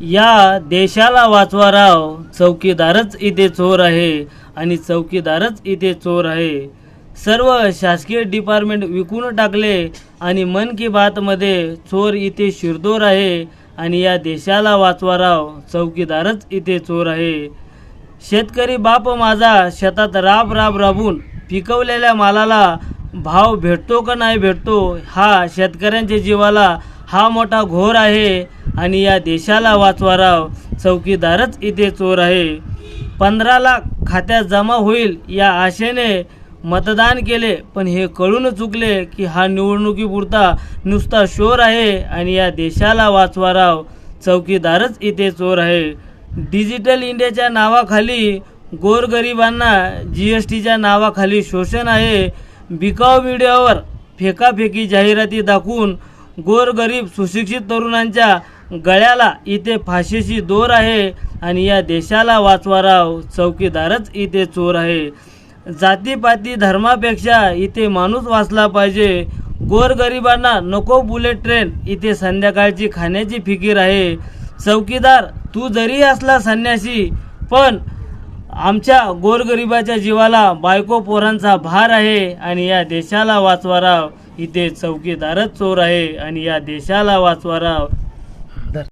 या देशाला वाचवा राव. चौकीदारच इथे चोर आहे आणि चौकीदारच इथे चोर आहे. सर्व शासकीय डिपार्टमेंट विकून टाकले आणि मन की बातमध्ये चोर इथे शिरदोर आहे आणि या देशाला वाचवा राव. चौकीदारच इथे चोर आहे. शेतकरी बाप माझा शेतात राब राब राबून पिकवलेल्या मालाला भाव भेटतो का नाही भेटतो हा शेतकऱ्यांच्या जीवाला हा मोठा घोर आहे. आणि या देशाला वाचवा राव. चौकीदारच इथे चोर आहे. पंधरा लाख खात्यात जमा होईल या आशेने मतदान केले पण हे कळून चुकले की हा निवडणुकीपुरता नुसता शोर आहे आणि या देशाला वाचवा राव. चौकीदारच इथे चोर आहे. डिजिटल इंडियाच्या नावाखाली गोरगरिबांना जी एस टीच्या नावाखाली शोषण आहे. बिकाऊ मीडियावर फेकाफेकी जाहिराती दाखवून गोरगरीब सुशिक्षित तरुणांच्या गळ्याला इथे फाशीची दोर आहे आणि या देशाला वाचवाराव चौकीदारच इथे चोर आहे. जातीपाती धर्मापेक्षा इथे माणूस वाचला पाहिजे. गोरगरिबांना नको बुलेट ट्रेन इथे संध्याकाळची खाण्याची फिकीर आहे. चौकीदार तू जरी असला संन्यासी पण आमच्या गोरगरिबाच्या जीवाला बायको पोरांचा भार आहे आणि या देशाला वाचवाराव इथे चौकीदारच चोर आहे आणि या देशाला वाचवाराव